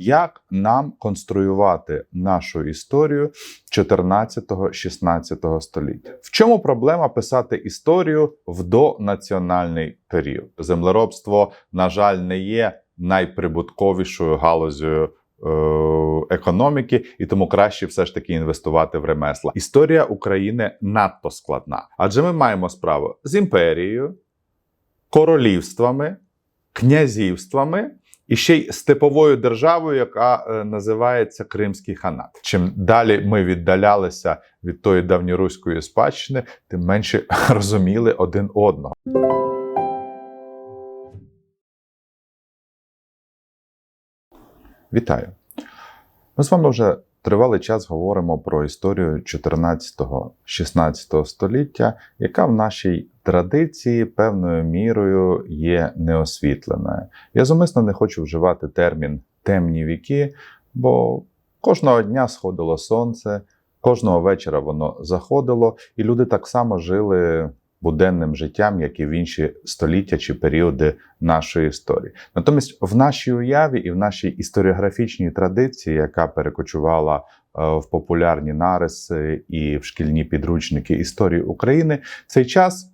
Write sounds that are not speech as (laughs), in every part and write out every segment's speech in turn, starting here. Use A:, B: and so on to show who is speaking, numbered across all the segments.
A: як нам конструювати нашу історію 14-16 століття. В чому проблема писати історію в донаціональний період? Землеробство, на жаль, не є найприбутковішою галузю. е, Економіки і тому краще все ж таки інвестувати в ремесла. Історія України надто складна, адже ми маємо справу з імперією, королівствами, князівствами і ще й степовою державою, яка е, називається Кримський ханат. Чим далі ми віддалялися від тої давньоруської спадщини, тим менше (laughs) розуміли один одного. Вітаю! Ми з вами вже тривалий час говоримо про історію 14-16 століття, яка в нашій традиції певною мірою є неосвітленою. Я зумисно не хочу вживати термін темні віки, бо кожного дня сходило сонце, кожного вечора воно заходило, і люди так само жили буденним життям, як і в інші століття чи періоди нашої історії. Натомість, в нашій уяві і в нашій історіографічній традиції, яка перекочувала е, в популярні нариси і в шкільні підручники історії України, цей час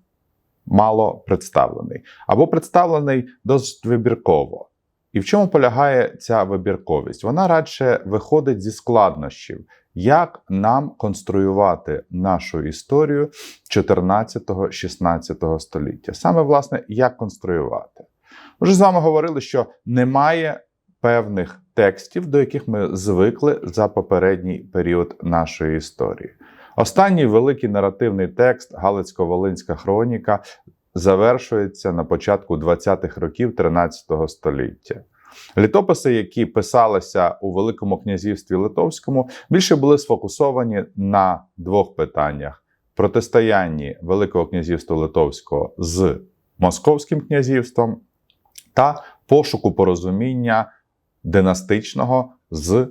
A: мало представлений або представлений досить вибірково. І в чому полягає ця вибірковість? Вона радше виходить зі складнощів, як нам конструювати нашу історію 14-16 століття. Саме власне, як конструювати. Ми вже з вами говорили, що немає певних текстів, до яких ми звикли за попередній період нашої історії. Останній великий наративний текст Галицько-Волинська хроніка завершується на початку 20-х років 13 століття. Літописи, які писалися у Великому князівстві Литовському, більше були сфокусовані на двох питаннях: протистоянні Великого князівства Литовського з Московським князівством та пошуку порозуміння династичного з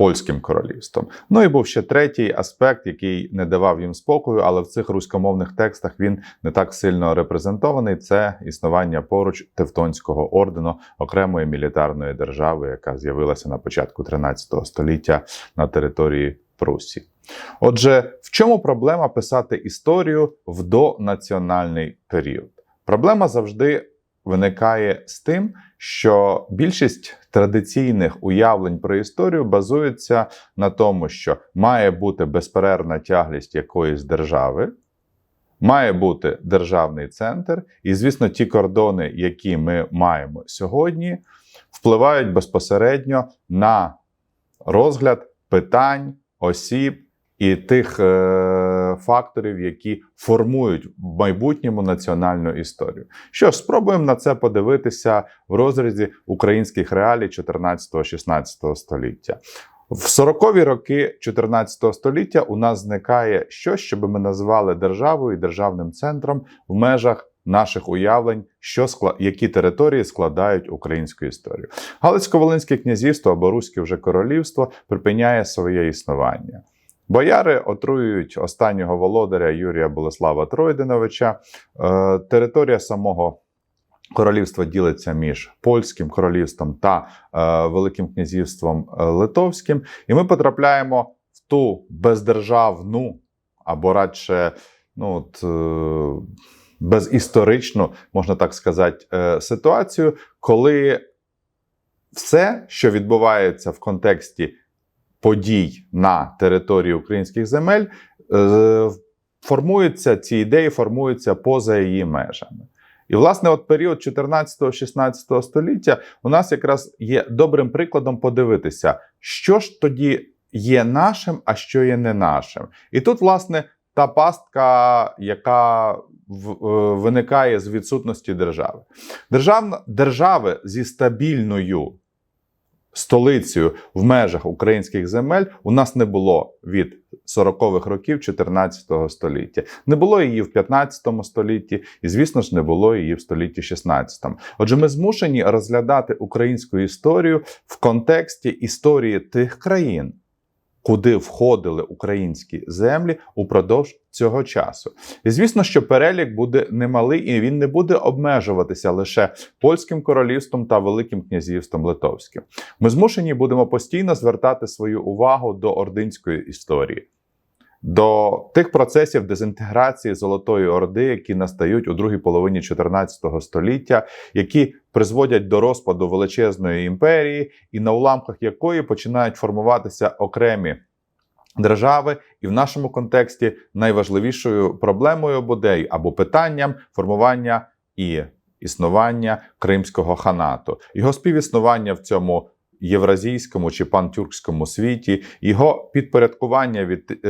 A: Польським королівством. Ну і був ще третій аспект, який не давав їм спокою, але в цих руськомовних текстах він не так сильно репрезентований. Це існування поруч Тевтонського ордену, окремої мілітарної держави, яка з'явилася на початку 13 століття на території Прусі. Отже, в чому проблема писати історію в донаціональний період? Проблема завжди виникає з тим, що більшість традиційних уявлень про історію базується на тому, що має бути безперервна тяглість якоїсь держави, має бути державний центр, і, звісно, ті кордони, які ми маємо сьогодні, впливають безпосередньо на розгляд питань, осіб і тих е, факторів, які формують в майбутньому національну історію. Що ж, спробуємо на це подивитися в розрізі українських реалій 14-16 століття. В 40-ві роки 14 століття у нас зникає щось, що би ми назвали державою і державним центром в межах наших уявлень, що скла... які території складають українську історію. Галицько-Волинське князівство або Руське вже королівство припиняє своє існування. Бояри отруюють останнього володаря Юрія Болеслава Тройденовича. Е, територія самого королівства ділиться між польським королівством та е, Великим князівством е, Литовським. І ми потрапляємо в ту бездержавну або радше ну, от, безісторичну, можна так сказати, ситуацію, коли все, що відбувається в контексті подій на території українських земель, е, формуються ці ідеї, формуються поза її межами. І, власне, от період 14-16 століття у нас якраз є добрим прикладом подивитися, що ж тоді є нашим, а що є не нашим. І тут, власне, та пастка, яка е, виникає з відсутності держави. Державна, держави зі стабільною столицею в межах українських земель у нас не було від 40-х років 14 століття. Не було її в 15 столітті, і, звісно ж, не було її в столітті 16. Отже, ми змушені розглядати українську історію в контексті історії тих країн, куди входили українські землі упродовж цього часу. І звісно, що перелік буде немалий, і він не буде обмежуватися лише польським королівством та Великим князівством Литовським. Ми змушені будемо постійно звертати свою увагу до ординської історії. До тих процесів дезінтеграції Золотої Орди, які настають у другій половині 14 століття, які призводять до розпаду величезної імперії, і на уламках якої починають формуватися окремі держави, і в нашому контексті найважливішою проблемою буде або питанням формування і існування Кримського ханату, його співіснування в цьому євразійському чи пантюркському світі, його підпорядкування від е,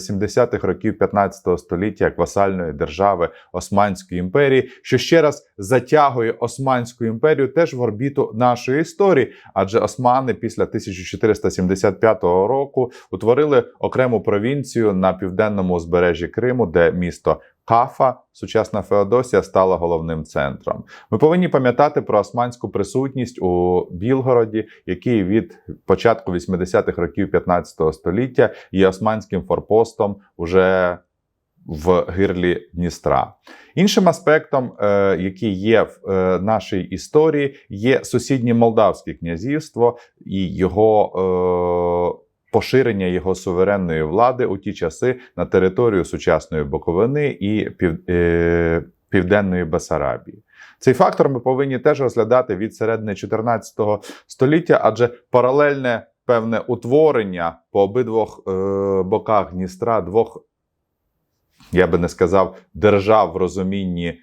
A: 70-х років 15 століття як васальної держави Османської імперії, що ще раз затягує Османську імперію теж в орбіту нашої історії, адже османи після 1475 року утворили окрему провінцію на південному узбережжі Криму, де місто Кафа, сучасна Феодосія, стала головним центром. Ми повинні пам'ятати про османську присутність у Білгороді, який від початку 80-х років 15 століття є османським форпостом уже в гирлі Дністра. Іншим аспектом, е, який є в е, нашій історії, є сусіднє Молдавське князівство і його. Поширення його суверенної влади у ті часи на територію сучасної Боковини і е, Південної Бесарабії. Цей фактор ми повинні теж розглядати від середини 14 століття, адже паралельне певне утворення по обидвох е, боках Дністра, двох, я би не сказав, держав в розумінні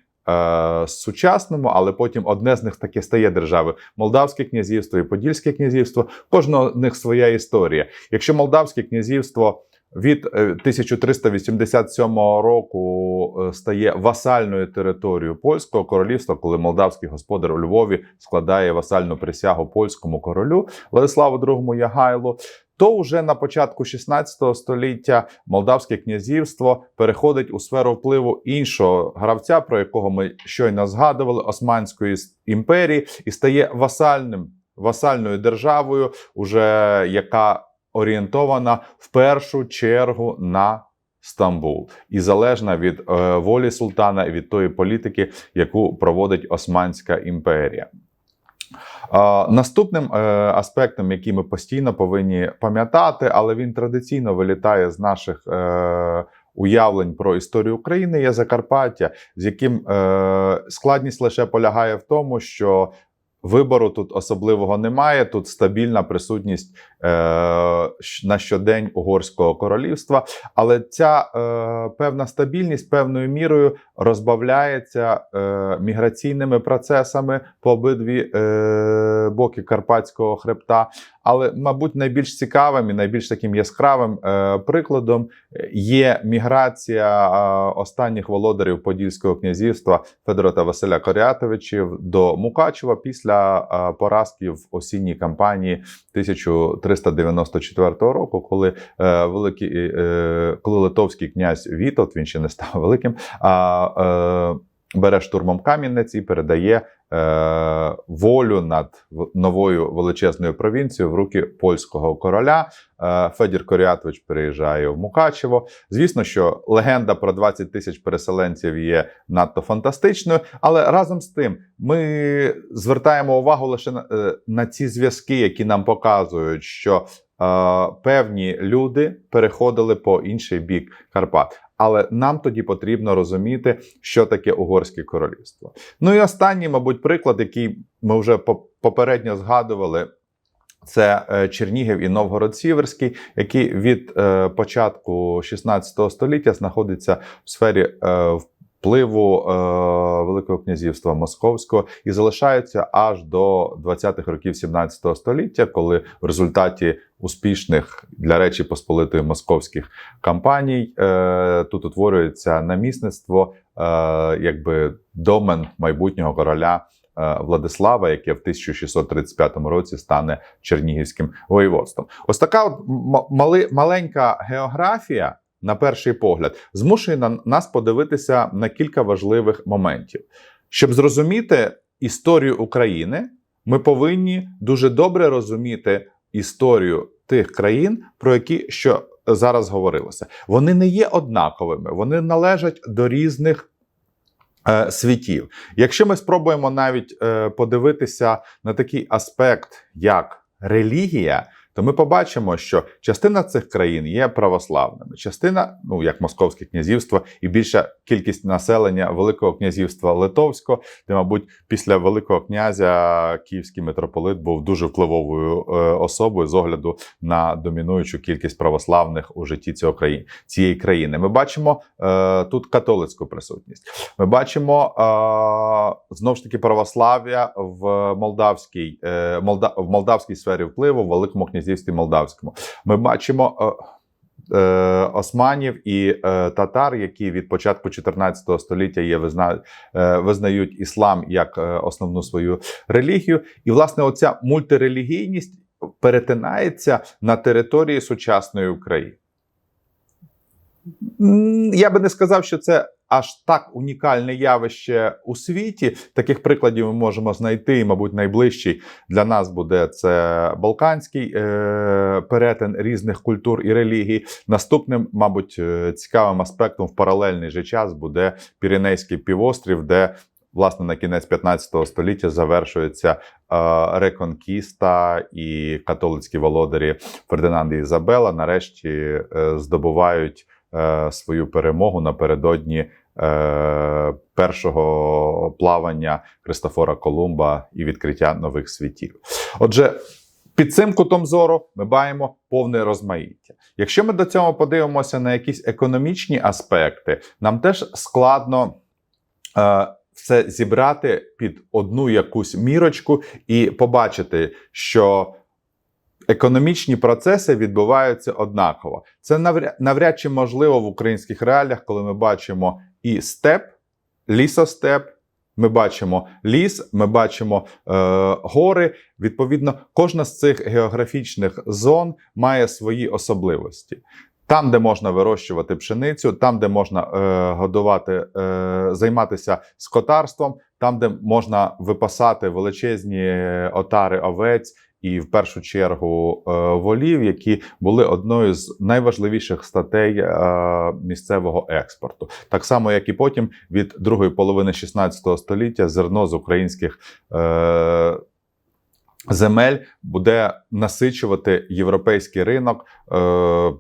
A: сучасному, але потім одне з них таки стає державою. Молдавське князівство і Подільське князівство, кожного з них своя історія. Якщо Молдавське князівство від е, 1387 року е, стає васальною територією польського королівства, коли молдавський господар у Львові складає васальну присягу польському королю Владиславу II Ягайлу, то вже на початку 16 століття Молдавське князівство переходить у сферу впливу іншого гравця, про якого ми щойно згадували, Османської імперії, і стає васальним васальною державою, уже яка орієнтована в першу чергу на Стамбул і залежна від е, волі султана і від тої політики, яку проводить Османська імперія. Наступним е, аспектом, який ми постійно повинні пам'ятати, але він традиційно вилітає з наших е, уявлень про історію України, є Закарпаття, з яким е, складність лише полягає в тому, що Вибору тут особливого немає. Тут стабільна присутність е, на щодень угорського королівства, але ця е, певна стабільність певною мірою розбавляється е, міграційними процесами по обидві е, боки Карпатського хребта. Але, мабуть, найбільш цікавим і найбільш таким яскравим е, прикладом є міграція е, останніх володарів Подільського князівства Федора та Василя Корятовичів до Мукачева після е, поразки в осінній кампанії 1394 року, коли е, великий е, коли литовський князь Вітот, він ще не став (laughs) великим, а е, бере штурмом Кам'янець і передає е, волю над новою величезною провінцією в руки польського короля. Е, Федір Корятович переїжджає в Мукачево. Звісно, що легенда про 20 тисяч переселенців є надто фантастичною, але разом з тим ми звертаємо увагу лише на, е, на ці зв'язки, які нам показують, що е, певні люди переходили по інший бік Карпат. Але нам тоді потрібно розуміти, що таке угорське королівство. Ну і останній, мабуть, приклад, який ми вже по- попередньо згадували. Це е, Чернігів і Новгород Сіверський, які від е, початку 16 століття знаходяться в сфері е, впливу е, Великого князівства Московського і залишаються аж до 20-х років 17 століття, коли в результаті успішних для Речі Посполитої московських кампаній е, тут утворюється намісництво, е, якби домен майбутнього короля. е, Владислава, яке в 1635 році стане Чернігівським воєводством. Ось така от маленька географія, на перший погляд, змушує на- нас подивитися на кілька важливих моментів. Щоб зрозуміти історію України, ми повинні дуже добре розуміти історію тих країн, про які що зараз говорилося. Вони не є однаковими, вони належать до різних. е, Світів. Якщо ми спробуємо навіть е, подивитися на такий аспект, як релігія, то ми побачимо, що частина цих країн є православними, частина, ну як Московське князівство, і більша кількість населення Великого князівства Литовського, де, мабуть, після Великого князя Київський митрополит був дуже впливовою е, особою з огляду на домінуючу кількість православних у житті цього країни цієї країни. Ми бачимо е, тут католицьку присутність. Ми бачимо е, знову ж таки православ'я в молдавській е, Молда, в молдавській сфері впливу, в Великому князівстві Молдавському. Ми бачимо. Е, е, Османів і е, татар, які від початку 14 століття є визна, визнають іслам як основну свою релігію, і власне оця мультирелігійність перетинається на території сучасної України. Я би не сказав, що це аж так унікальне явище у світі. Таких прикладів ми можемо знайти, мабуть, найближчий для нас буде це Балканський е- перетин різних культур і релігій. Наступним, мабуть, е, цікавим аспектом в паралельний же час буде Піренейський півострів, де Власне, на кінець 15 століття завершується е, реконкіста, і католицькі володарі Фердинанд і Ізабела нарешті е, здобувають е, свою перемогу напередодні першого плавання Христофора Колумба і відкриття нових світів. Отже, під цим кутом зору ми маємо повне розмаїття. Якщо ми до цього подивимося на якісь економічні аспекти, нам теж складно. Е, все зібрати під одну якусь мірочку і побачити, що економічні процеси відбуваються однаково. Це навряд чи можливо в українських реаліях, коли ми бачимо і степ, лісостеп. Ми бачимо ліс, ми бачимо е, гори. Відповідно, кожна з цих географічних зон має свої особливості. Там, де можна вирощувати пшеницю, там, де можна е, годувати, е, займатися скотарством, там, де можна випасати величезні отари овець і в першу чергу е, волів, які були одною з найважливіших статей е, місцевого експорту, так само як і потім від другої половини 16 століття зерно з українських. Е, Земель буде насичувати європейський ринок,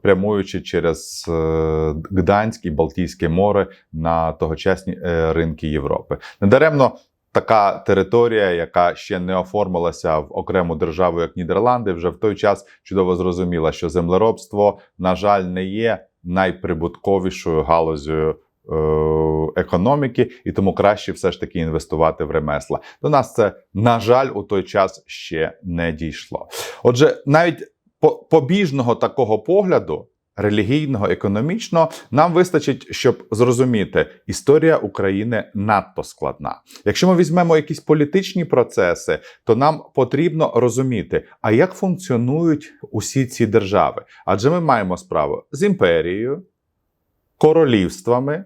A: прямуючи через е, Гданськ і Балтійське море на тогочасні ринки Європи. Недаремно така територія, яка ще не оформилася в окрему державу, як Нідерланди, вже в той час чудово зрозуміла, що землеробство, на жаль, не є найприбутковішою галузю економіки, і тому краще все ж таки інвестувати в ремесла. До нас це, на жаль, у той час ще не дійшло. Отже, навіть побіжного такого погляду. Релігійного, економічного нам вистачить, щоб зрозуміти, історія України надто складна. Якщо ми візьмемо якісь політичні процеси, то нам потрібно розуміти, а як функціонують усі ці держави. Адже ми маємо справу з імперією, королівствами,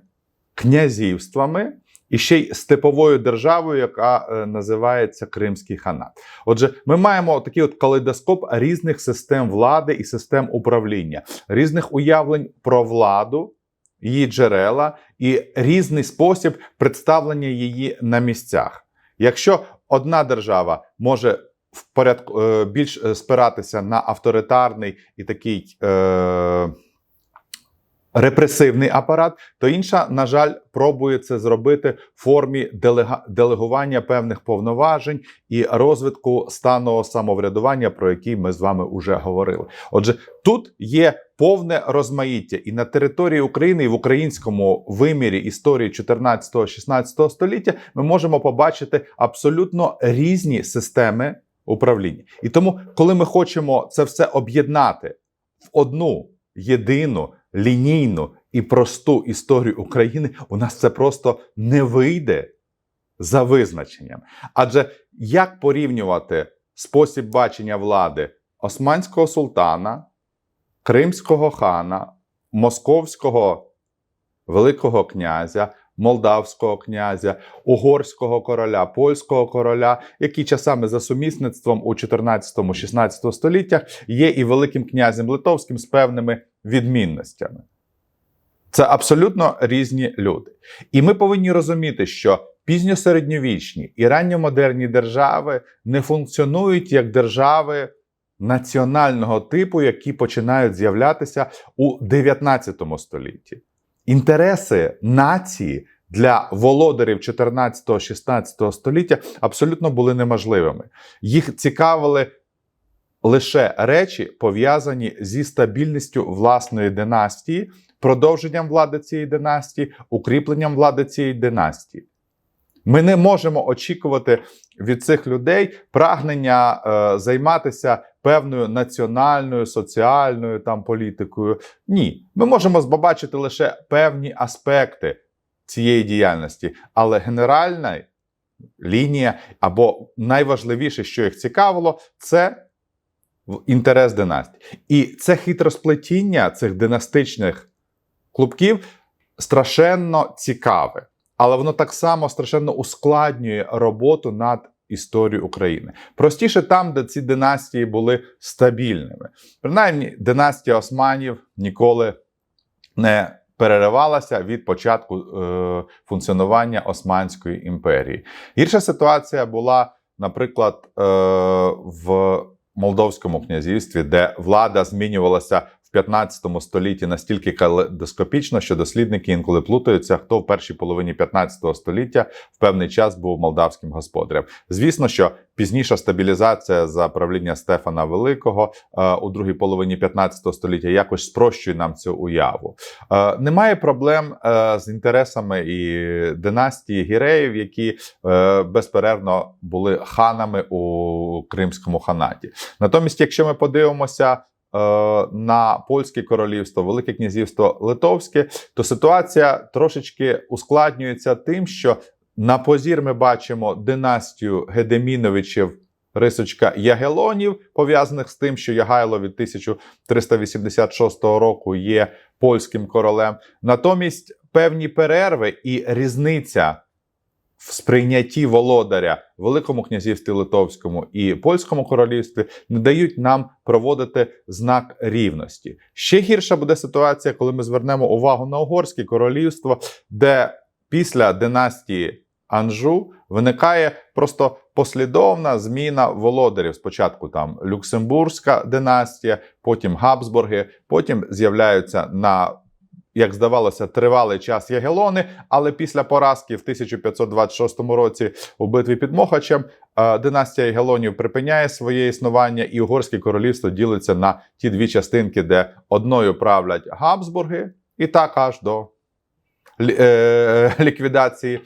A: князівствами і ще й степовою державою, яка е, називається Кримський ханат. Отже, ми маємо такий от калейдоскоп різних систем влади і систем управління, різних уявлень про владу. Її джерела і різний спосіб представлення її на місцях. Якщо одна держава може в порядку е, більш спиратися на авторитарний і такий е, репресивний апарат, то інша, на жаль, пробує це зробити в формі делегування певних повноважень і розвитку стану самоврядування, про який ми з вами вже говорили. Отже, тут є повне розмаїття, і на території України і в українському вимірі історії 14-16 століття ми можемо побачити абсолютно різні системи управління. І тому, коли ми хочемо це все об'єднати в одну єдину лінійну і просту історію України, у нас це просто не вийде за визначенням. Адже як порівнювати спосіб бачення влади Османського султана, Кримського хана, Московського Великого князя, молдавського князя, угорського короля, польського короля, які часами за сумісництвом у 14-16 століттях є і великим князем литовським з певними відмінностями. Це абсолютно різні люди. І ми повинні розуміти, що пізньосередньовічні і ранньомодерні держави не функціонують як держави національного типу, які починають з'являтися у 19 столітті. Інтереси нації для володарів 14-16 століття абсолютно були неможливими. Їх цікавили лише речі, пов'язані зі стабільністю власної династії, продовженням влади цієї династії, укріпленням влади цієї династії. Ми не можемо очікувати від цих людей прагнення е, займатися певною національною, соціальною там політикою. Ні, ми можемо побачити лише певні аспекти цієї діяльності, але генеральна лінія або найважливіше, що їх цікавило, це інтерес династії. І це хитросплетіння цих династичних клубків страшенно цікаве, але воно так само страшенно ускладнює роботу над історією України. Простіше там, де ці династії були стабільними. Принаймні, династія Османів ніколи не переривалася від початку е, функціонування Османської імперії. Гірша ситуація була, наприклад, е, в Молдовському князівстві, де влада змінювалася 15 столітті настільки калейдоскопічно, що дослідники інколи плутаються, хто в першій половині 15 століття в певний час був молдавським господарем. Звісно, що пізніша стабілізація за правління Стефана Великого е, у другій половині 15 століття якось спрощує нам цю уяву. Е, немає проблем е, з інтересами і династії гіреїв, які е, безперервно були ханами у Кримському ханаті. Натомість, якщо ми подивимося на польське королівство, Велике князівство Литовське, то ситуація трошечки ускладнюється тим, що на позір ми бачимо династію Гедеміновичів. Рисочка Ягелонів, пов'язаних з тим, що Ягайло від 1386 року є польським королем. Натомість певні перерви і різниця в сприйнятті володаря Великому князівстві Литовському і Польському королівстві не дають нам проводити знак рівності. Ще гірша буде ситуація, коли ми звернемо увагу на угорське королівство, де після династії Анжу виникає просто послідовна зміна володарів. Спочатку там Люксембурзька династія, потім Габсбурги, потім з'являються на як здавалося, тривалий час Ягелони, але після поразки в 1526 році у битві під Мохачем е, династія Ягелонів припиняє своє існування, і угорське королівство ділиться на ті дві частинки, де одною правлять Габсбурги, і так аж до е, ліквідації.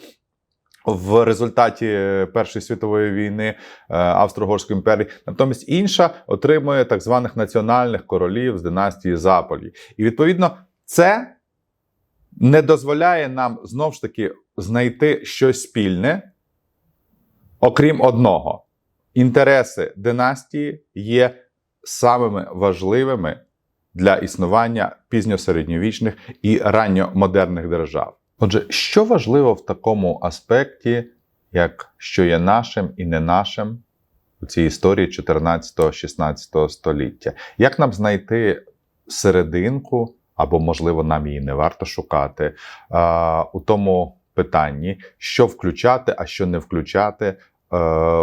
A: В результаті Першої світової війни е, Австро-Угорської імперії, натомість інша отримує так званих національних королів з династії Заполі. І відповідно це не дозволяє нам знов ж таки знайти щось спільне, окрім одного: інтереси династії є самими важливими для існування пізньосередньовічних і ранньомодерних держав. Отже, що важливо в такому аспекті, як що є нашим і не нашим у цій історії 14-16 століття? Як нам знайти серединку, або, можливо, нам її не варто шукати а, у тому питанні, що включати, а що не включати е,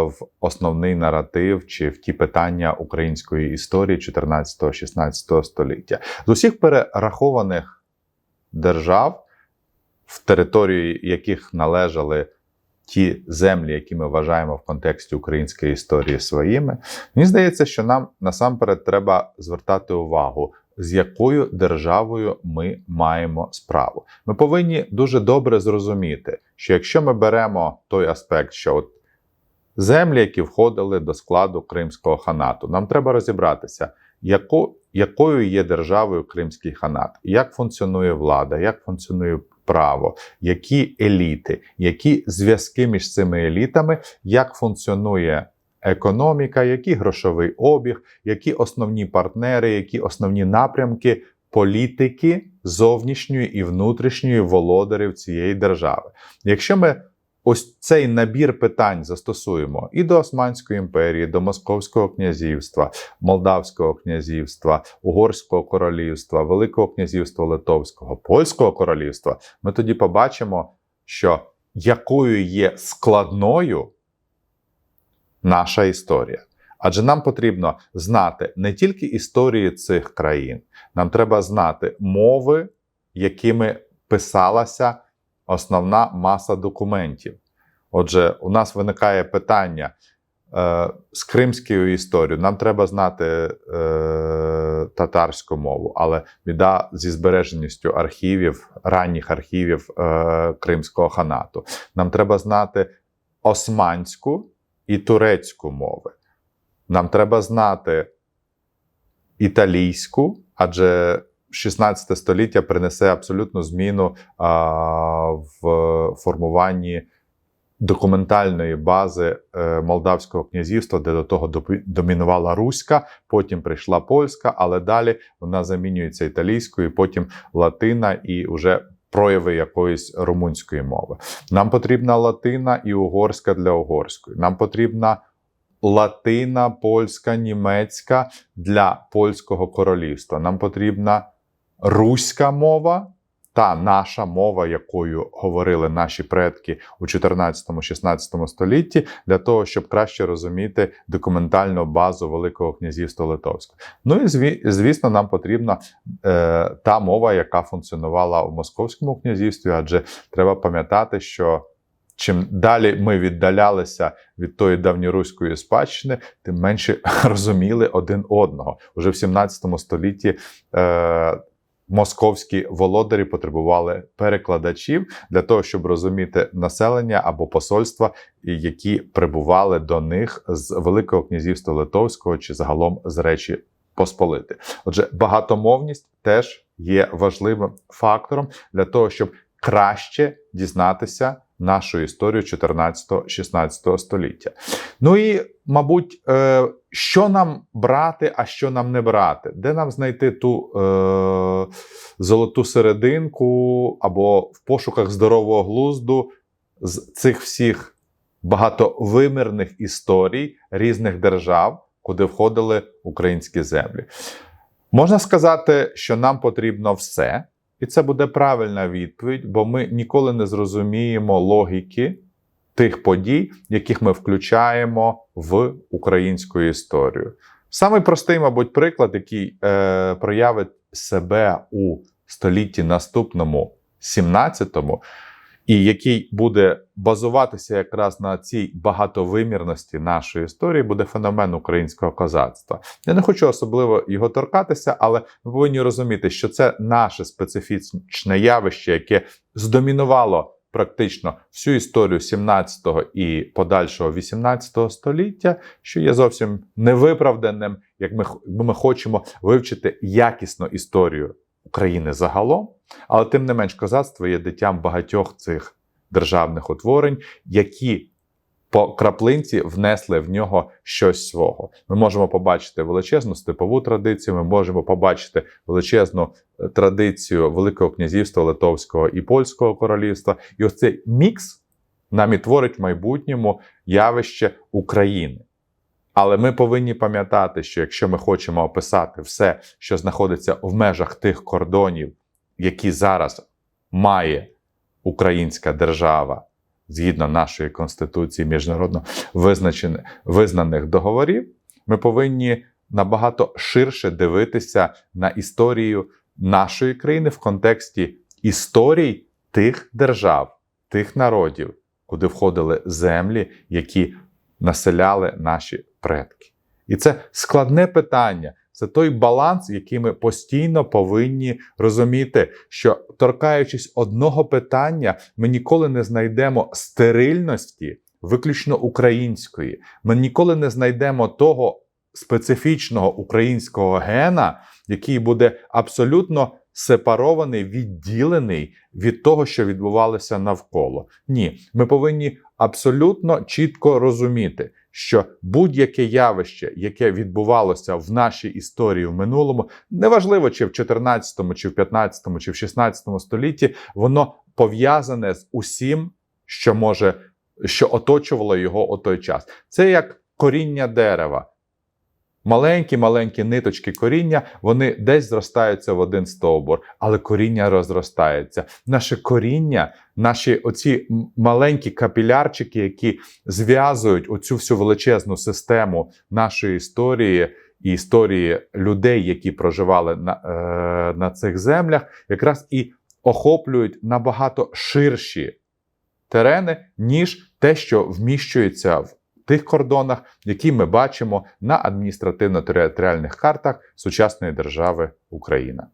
A: в основний наратив чи в ті питання української історії 14-16 століття. З усіх перерахованих держав, в території яких належали ті землі, які ми вважаємо в контексті української історії своїми, мені здається, що нам насамперед треба звертати увагу, з якою державою ми маємо справу. Ми повинні дуже добре зрозуміти, що якщо ми беремо той аспект, що от землі, які входили до складу Кримського ханату, нам треба розібратися, яко, якою є державою Кримський ханат, як функціонує влада, як функціонує право, які еліти, які зв'язки між цими елітами, як функціонує економіка, який грошовий обіг, які основні партнери, які основні напрямки політики зовнішньої і внутрішньої володарів цієї держави. Якщо ми ось цей набір питань застосуємо і до Османської імперії, до Московського князівства, Молдавського князівства, Угорського королівства, Великого князівства Литовського, Польського королівства, ми тоді побачимо, що якою є складною наша історія. Адже нам потрібно знати не тільки історії цих країн, нам треба знати мови, якими писалася основна маса документів. Отже, у нас виникає питання е, з кримською історією. Нам треба знати е, татарську мову, але біда зі збереженістю архівів, ранніх архівів е, Кримського ханату. Нам треба знати османську і турецьку мови. Нам треба знати італійську, адже 16 століття принесе абсолютну зміну а, в формуванні документальної бази е, Молдавського князівства, де до того домінувала Руська, потім прийшла польська, але далі вона замінюється італійською, потім латина і вже прояви якоїсь румунської мови. Нам потрібна латина і угорська для угорської. Нам потрібна латина, польська, німецька для польського королівства. Нам потрібна руська мова, та наша мова, якою говорили наші предки у 14-16 столітті, для того, щоб краще розуміти документальну базу Великого князівства Литовського. Ну і звісно, нам потрібна е, та мова, яка функціонувала у Московському князівстві, адже треба пам'ятати, що чим далі ми віддалялися від тої давньоруської спадщини, тим менше (laughs) розуміли один одного. Уже в 17 столітті е, московські володарі потребували перекладачів для того, щоб розуміти населення або посольства, які прибували до них з Великого князівства Литовського чи загалом з Речі Посполити. Отже, багатомовність теж є важливим фактором для того, щоб краще дізнатися нашу історію 14-16 століття. Ну і, мабуть, е, що нам брати, а що нам не брати? Де нам знайти ту е, золоту серединку або в пошуках здорового глузду з цих всіх багатовимірних історій різних держав, куди входили українські землі? Можна сказати, що нам потрібно все. І це буде правильна відповідь, бо ми ніколи не зрозуміємо логіки тих подій, яких ми включаємо в українську історію. Самий простий, мабуть, приклад, який е, проявить себе у столітті наступному, 17-му, і який буде базуватися якраз на цій багатовимірності нашої історії, буде феномен українського козацтва. Я не хочу особливо його торкатися, але ми повинні розуміти, що це наше специфічне явище, яке здомінувало практично всю історію 17-го і подальшого 18-го століття, що є зовсім невиправданим, як ми, ми хочемо вивчити якісно історію України загалом. Але тим не менш, козацтво є дитям багатьох цих державних утворень, які по краплинці внесли в нього щось свого. Ми можемо побачити величезну степову традицію, ми можемо побачити величезну е, традицію Великого князівства Литовського і Польського королівства. І ось цей мікс нам і творить в майбутньому явище України. Але ми повинні пам'ятати, що якщо ми хочемо описати все, що знаходиться в межах тих кордонів, які зараз має українська держава згідно нашої конституції, міжнародно визнаних договорів, ми повинні набагато ширше дивитися на історію нашої країни в контексті історій тих держав, тих народів, куди входили землі, які населяли наші предки. І це складне питання. Це той баланс, який ми постійно повинні розуміти, що торкаючись одного питання, ми ніколи не знайдемо стерильності, виключно української. Ми ніколи не знайдемо того специфічного українського гена, який буде абсолютно сепарований, відділений від того, що відбувалося навколо. Ні, ми повинні абсолютно чітко розуміти, що будь-яке явище, яке відбувалося в нашій історії в минулому, неважливо чи в 14, чи в 15, чи в 16 столітті, воно пов'язане з усім, що може, що оточувало його у той час. Це як коріння дерева. Маленькі, маленькі ниточки коріння, вони десь зростаються в один стовбур, але коріння розростається. Наше коріння, наші оці маленькі капілярчики, які зв'язують оцю всю величезну систему нашої історії і історії людей, які проживали на, е, на цих землях, якраз і охоплюють набагато ширші терени, ніж те, що вміщується в тих кордонах, які ми бачимо на адміністративно-територіальних картах сучасної держави Україна.